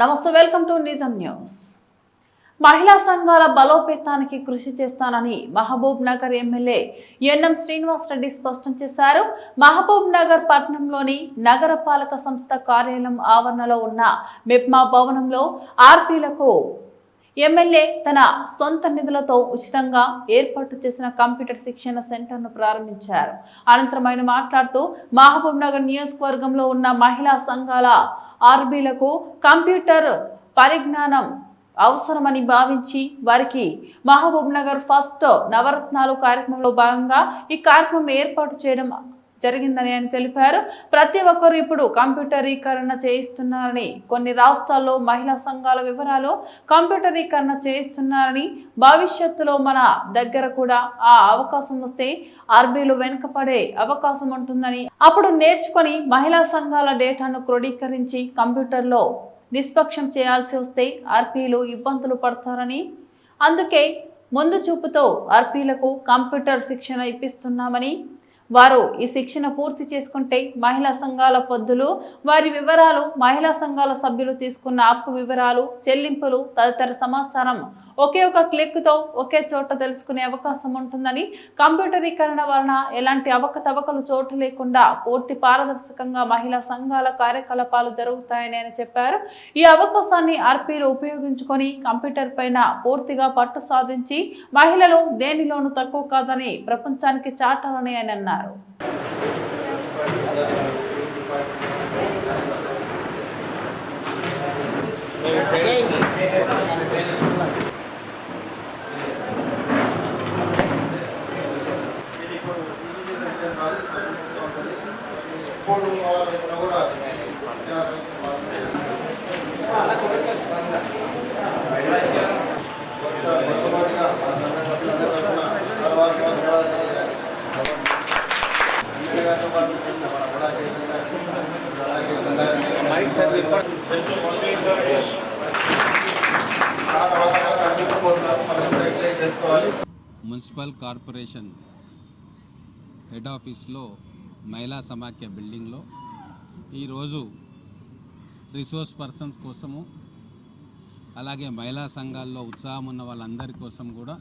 నమస్తే welcome to నిజం news. మహిళా సంఘాల బలోపేతానికి కృషి చేస్తానని Mahabubnagar MLA NM Srinivasa Reddy స్పష్టం చేశారు. మహబూబ్ నగర్ పట్టణంలోని నగరపాలక సంస్థ కార్యాలయం ఆవరణలో ఉన్న మిప్మా భవనంలో ఆర్పీలకు ఎమ్మెల్యే తన సొంత నిధులతో ఉచితంగా ఏర్పాటు చేసిన కంప్యూటర్ శిక్షణ సెంటర్ను ప్రారంభించారు. అనంతరం ఆయన మాట్లాడుతూ మహబూబ్ నగర్ నియోజకవర్గంలో ఉన్న మహిళా సంఘాల ఆర్బీలకు కంప్యూటర్ పరిజ్ఞానం అవసరమని భావించి వారికి మహబూబ్ నగర్ ఫస్ట్ నవరత్నాలు కార్యక్రమంలో భాగంగా ఈ కార్యక్రమం ఏర్పాటు చేయడం జరిగిందని ఆయన తెలిపారు. ప్రతి ఒక్కరూ ఇప్పుడు కంప్యూటరీకరణ చేయిస్తున్నారని కొన్ని రాష్ట్రాల్లో మహిళా సంఘాల వివరాలు కంప్యూటరీకరణ చేయిస్తున్నారని భవిష్యత్తులో మన దగ్గర కూడా ఆ అవకాశం వస్తే ఆర్బీలు వెనుకపడే అవకాశం ఉంటుందని అప్పుడు నేర్చుకొని మహిళా సంఘాల డేటాను క్రోడీకరించి కంప్యూటర్లో నిష్పక్షం చేయాల్సి వస్తే ఆర్పీలు ఇబ్బందులు పడతారని అందుకే ముందు చూపుతో ఆర్పీలకు కంప్యూటర్ శిక్షణ ఇప్పిస్తున్నామని వారు ఈ శిక్షణ పూర్తి చేసుకుంటే మహిళా సంఘాల పొద్దులు వారి వివరాలు మహిళా సంఘాల సభ్యులు తీసుకున్న అప్పు వివరాలు చెల్లింపులు తదితర సమాచారం ఒకే ఒక క్లిక్తో ఒకే చోట తెలుసుకునే అవకాశం ఉంటుందని కంప్యూటరీకరణ వలన ఎలాంటి అవకతవకలు చోటు లేకుండా పూర్తి పారదర్శకంగా మహిళా సంఘాల కార్యకలాపాలు జరుగుతాయని ఆయన చెప్పారు. ఈ అవకాశాన్ని ఆర్పీలు ఉపయోగించుకొని కంప్యూటర్ పైన పూర్తిగా పట్టు సాధించి మహిళలు దేనిలోనూ తక్కువ కాదని ప్రపంచానికి చాటాలని ఆయన అన్నారు. ఇది కూడా కావాలనుకున్నా కూడా ఇలా మొట్టమొదటిగా మా సంఘ సభ్యులందరి తరఫున తర్వాత వారి కావాల్సిన పాటు చేసిన మన కూడా చేసిన అలాగే మైక్ సర్వీస్ మున్సిపల్ కార్పొరేషన్ హెడ్ ఆఫీస్లో మహిళా సమాఖ్య బిల్డింగ్లో ఈరోజు రిసోర్స్ పర్సన్స్ కోసము అలాగే మహిళా సంఘాల్లో ఉత్సాహం ఉన్న వాళ్ళందరి కోసం కూడా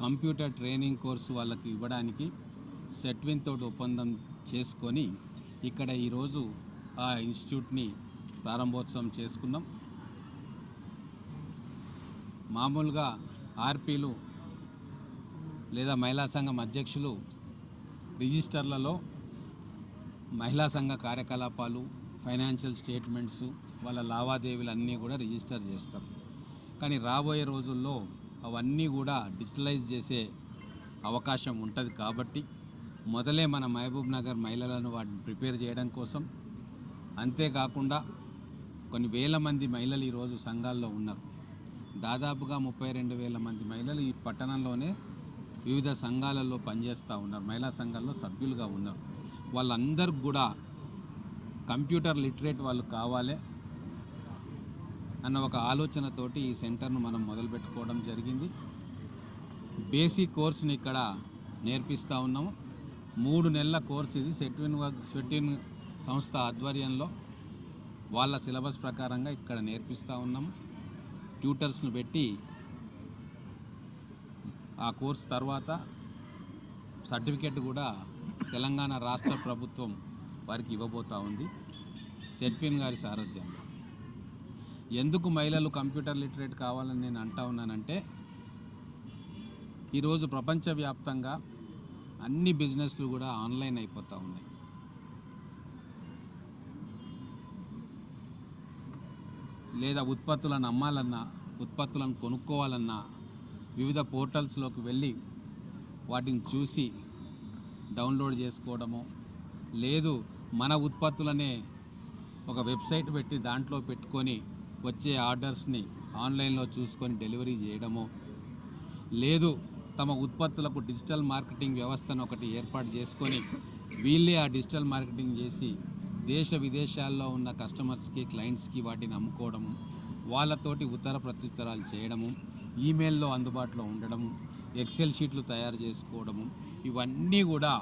కంప్యూటర్ ట్రైనింగ్ కోర్సు వాళ్ళకి ఇవ్వడానికి సెట్విన్ తోటి ఒప్పందం చేసుకొని ఇక్కడ ఈరోజు ఆ ఇన్స్టిట్యూట్ని ప్రారంభోత్సవం చేసుకున్నాం మామూలుగా ఆర్పీలు లేదా మహిళా సంఘం అధ్యక్షులు రిజిస్టర్లలో మహిళా సంఘ కార్యకలాపాలు ఫైనాన్షియల్ స్టేట్మెంట్స్ వాళ్ళ లావాదేవీలు అన్నీ కూడా రిజిస్టర్ చేస్తాం. కానీ రాబోయే రోజుల్లో అవన్నీ కూడా డిజిటలైజ్ చేసే అవకాశం ఉంటుంది కాబట్టి మొదలే మన మహబూబ్ నగర్ మహిళలను వాటిని ప్రిపేర్ చేయడం కోసం. అంతేకాకుండా కొన్ని వేల మంది మహిళలు ఈరోజు సంఘాల్లో ఉన్నారు. దాదాపుగా ముప్పై రెండు వేల మంది మహిళలు ఈ పట్టణంలోనే వివిధ సంఘాలలో పనిచేస్తూ ఉన్నారు. మహిళా సంఘాల్లో సభ్యులుగా ఉన్నారు. వాళ్ళందరికి కూడా కంప్యూటర్ లిటరేట్ వాళ్ళు కావాలి అన్న ఒక ఆలోచనతోటి ఈ సెంటర్ను మనం మొదలుపెట్టుకోవడం జరిగింది. బేసిక్ కోర్సుని ఇక్కడ నేర్పిస్తూ ఉన్నాము. మూడు నెలల కోర్సు ఇది. సెట్విన్ వ- సెట్విన్ సంస్థ ఆధ్వర్యంలో వాళ్ళ సిలబస్ ప్రకారంగా ఇక్కడ నేర్పిస్తూ ఉన్నాము ట్యూటర్స్ను పెట్టి ఆ కోర్సు తర్వాత సర్టిఫికెట్ కూడా తెలంగాణ రాష్ట్ర ప్రభుత్వం వారికి ఇవ్వబోతా ఉంది. సెట్విన్ గారి సారథ్యంలో. ఎందుకు మహిళలు కంప్యూటర్ లిటరేట్ కావాలని నేను అంటా ఉన్నానంటే ఈరోజు ప్రపంచవ్యాప్తంగా అన్ని బిజినెస్లు కూడా ఆన్లైన్ అయిపోతూ ఉన్నాయి. లేదా ఉత్పత్తులను అమ్మాలన్నా ఉత్పత్తులను కొనుక్కోవాలన్నా వివిధ పోర్టల్స్లోకి వెళ్ళి వాటిని చూసి డౌన్లోడ్ చేసుకోవడము లేదు మన ఉత్పత్తులనే ఒక వెబ్సైట్ పెట్టి దాంట్లో పెట్టుకొని వచ్చే ఆర్డర్స్ని ఆన్లైన్లో చూసుకొని డెలివరీ చేయడము లేదు తమ ఉత్పత్తులకు డిజిటల్ మార్కెటింగ్ వ్యవస్థను ఒకటి ఏర్పాటు చేసుకొని వీళ్ళే ఆ డిజిటల్ మార్కెటింగ్ చేసి దేశ విదేశాల్లో ఉన్న కస్టమర్స్కి క్లయింట్స్కి వాటిని అమ్ముకోవడము వాళ్ళతోటి ఉత్తర ప్రత్యుత్తరాలు చేయడము ఈమెయిల్లో అందుబాటులో ఉండడము ఎక్సెల్ షీట్లు తయారు చేసుకోవడము ఇవన్నీ కూడా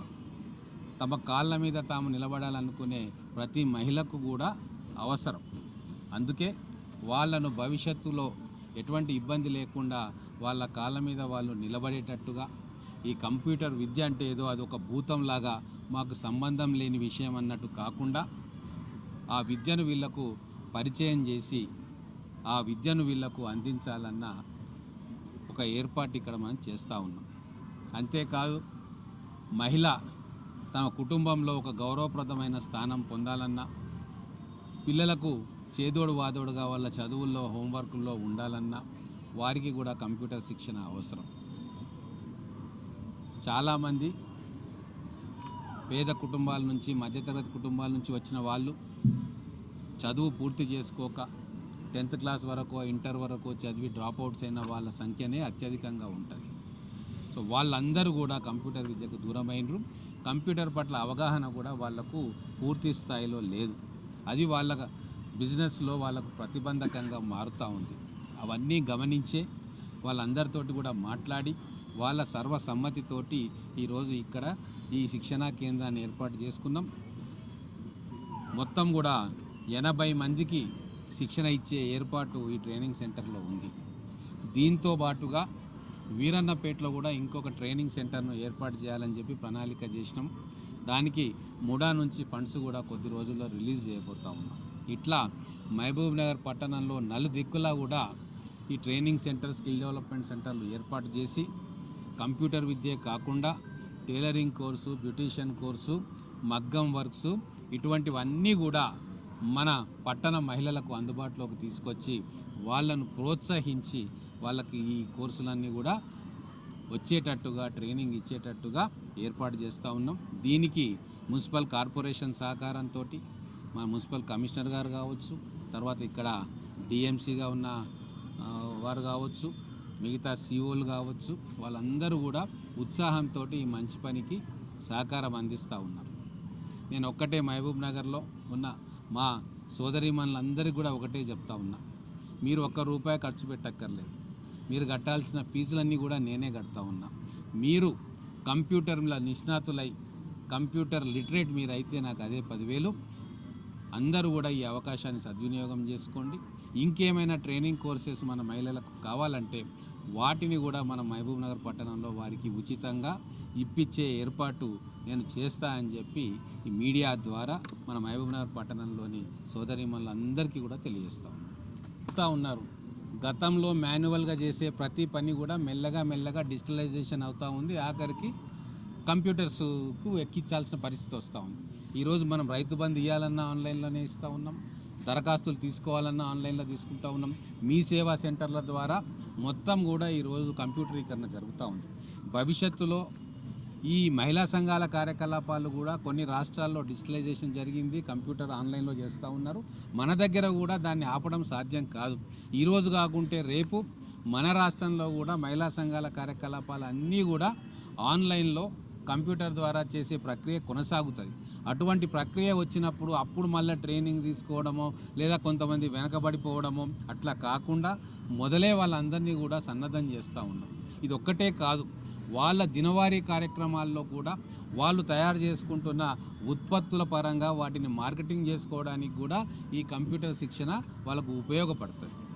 తమ కాళ్ళ మీద తాము నిలబడాలనుకునే ప్రతి మహిళకు కూడా అవసరం. అందుకే వాళ్ళను భవిష్యత్తులో ఎటువంటి ఇబ్బంది లేకుండా వాళ్ళ కాళ్ళ మీద వాళ్ళు నిలబడేటట్టుగా ఈ కంప్యూటర్ విద్య అంటే ఏదో అది ఒక భూతంలాగా మాకు సంబంధం లేని విషయం అన్నట్టు కాకుండా ఆ విద్యను వీళ్ళకు పరిచయం చేసి ఆ విద్యను వీళ్ళకు అందించాలన్న ఒక ఏర్పాటు ఇక్కడ మనం చేస్తూ ఉన్నాం. అంతేకాదు మహిళ తమ కుటుంబంలో ఒక గౌరవప్రదమైన స్థానం పొందాలన్నా పిల్లలకు చేదోడు వాదోడుగా వాళ్ళ చదువుల్లో హోంవర్కుల్లో ఉండాలన్నా వారికి కూడా కంప్యూటర్ శిక్షణ అవసరం. చాలామంది పేద కుటుంబాల నుంచి మధ్యతరగతి కుటుంబాల నుంచి వచ్చిన వాళ్ళు చదువు పూర్తి చేసుకోక టెన్త్ క్లాస్ వరకు ఇంటర్ వరకు చదివి డ్రాప్ అవుట్స్ అయిన వాళ్ళ సంఖ్యనే అత్యధికంగా ఉంటుంది. సో వాళ్ళందరూ కూడా కంప్యూటర్ విద్యకు దూరమైనరు కంప్యూటర్ పట్ల అవగాహన కూడా వాళ్ళకు పూర్తి స్థాయిలో లేదు. అది వాళ్ళ బిజినెస్లో వాళ్ళకు ప్రతిబంధకంగా మారుతూ ఉంది. అవన్నీ గమనించే వాళ్ళందరితోటి కూడా మాట్లాడి వాళ్ళ సర్వసమ్మతితోటి ఈరోజు ఇక్కడ ఈ శిక్షణా కేంద్రాన్ని ఏర్పాటు చేసుకున్నాం. మొత్తం కూడా ఎనభై మందికి శిక్షణ ఇచ్చే ఏర్పాటు ఈ ట్రైనింగ్ సెంటర్లో ఉంది. దీంతో పాటుగా వీరన్నపేటలో కూడా ఇంకొక ట్రైనింగ్ సెంటర్ను ఏర్పాటు చేయాలని చెప్పి ప్రణాళిక చేసినాం. దానికి ముడా నుంచి ఫండ్స్ కూడా కొద్ది రోజుల్లో రిలీజ్ చేయబోతా ఉన్నాం. ఇట్లా మహబూబ్ నగర్ పట్టణంలో నలుదిక్కులా కూడా ఈ ట్రైనింగ్ సెంటర్ స్కిల్ డెవలప్మెంట్ సెంటర్లు ఏర్పాటు చేసి కంప్యూటర్ విద్య కాకుండా టైలరింగ్ కోర్సు బ్యూటీషియన్ కోర్సు మగ్గం వర్క్స్ ఇటువంటివన్నీ కూడా మన పట్టణ మహిళలకు అందుబాటులోకి తీసుకొచ్చి వాళ్ళను ప్రోత్సహించి వాళ్ళకి ఈ కోర్సులన్నీ కూడా వచ్చేటట్టుగా ట్రైనింగ్ ఇచ్చేటట్టుగా ఏర్పాటు చేస్తూ ఉన్నాం. దీనికి మున్సిపల్ కార్పొరేషన్ సహకారంతో మన మున్సిపల్ కమిషనర్ గారు కావచ్చు తర్వాత ఇక్కడ డిఎంసీగా ఉన్న వారు కావచ్చు మిగతా సిఓలు కావచ్చు వాళ్ళందరూ కూడా ఉత్సాహంతో ఈ మంచి పనికి సహకారం అందిస్తూ ఉన్నారు. నేను ఒక్కటే మహబూబ్ నగర్లో ఉన్న మా సోదరిమణులందరికీ కూడా ఒకటే చెప్తా ఉన్నా. మీరు ఒక్క రూపాయి ఖర్చు పెట్టక్కర్లేదు. మీరు కట్టాల్సిన ఫీజులన్నీ కూడా నేనే కడతా ఉన్నా. మీరు కంప్యూటర్ల నిష్ణాతులై కంప్యూటర్ లిటరేట్ మీరు అయితే నాకు అదే పదివేలు అందరూ కూడా ఈ అవకాశాన్ని సద్వినియోగం చేసుకోండి. ఇంకేమైనా ట్రైనింగ్ కోర్సెస్ మన మహిళలకు కావాలంటే వాటిని కూడా మన మహబూబ్ నగర్ పట్టణంలో వారికి ఉచితంగా ఇప్పించే ఏర్పాటు నేను చేస్తా అని చెప్పి ఈ మీడియా ద్వారా మన మహబూబ్ నగర్ పట్టణంలోని సోదరిమణులందరికీ కూడా తెలియజేస్తాం చెప్తా ఉన్నారు. గతంలో మాన్యువల్గా చేసే ప్రతి పని కూడా మెల్లగా మెల్లగా డిజిటలైజేషన్ అవుతూ ఉంది. ఆఖరికి కంప్యూటర్స్కు ఎక్కించాల్సిన పరిస్థితి వస్తూ ఉంది. ఈరోజు మనం రైతు బంధు ఇవ్వాలన్నా ఆన్లైన్లోనే ఇస్తూ ఉన్నాం. దరఖాస్తులు తీసుకోవాలన్నా ఆన్లైన్లో తీసుకుంటూ ఉన్నాం. మీ సేవా సెంటర్ల ద్వారా మొత్తం కూడా ఈరోజు కంప్యూటరీకరణ జరుగుతూ ఉంది. భవిష్యత్తులో ఈ మహిళా సంఘాల కార్యకలాపాలు కూడా కొన్ని రాష్ట్రాల్లో డిజిటలైజేషన్ జరిగింది. కంప్యూటర్ ఆన్లైన్లో చేస్తూ ఉన్నారు. మన దగ్గర కూడా దాన్ని ఆపడం సాధ్యం కాదు. ఈరోజు కాకుంటే రేపు మన రాష్ట్రంలో కూడా మహిళా సంఘాల కార్యకలాపాలు అన్నీ కూడా ఆన్లైన్లో కంప్యూటర్ ద్వారా చేసే ప్రక్రియ కొనసాగుతుంది. అటువంటి ప్రక్రియ వచ్చినప్పుడు అప్పుడు మళ్ళీ ట్రైనింగ్ తీసుకోవడమో లేదా కొంతమంది వెనకబడిపోవడమో అట్లా కాకుండా మొదలే వాళ్ళందరినీ కూడా సన్నద్ధం చేస్తూ ఉన్నాం. ఇది ఒక్కటే కాదు వాళ్ళ దినవారీ కార్యక్రమాల్లో కూడా వాళ్ళు తయారు చేసుకుంటున్న ఉత్పత్తుల పరంగా వాటిని మార్కెటింగ్ చేసుకోవడానికి కూడా ఈ కంప్యూటర్ శిక్షణ వాళ్ళకు ఉపయోగపడుతుంది.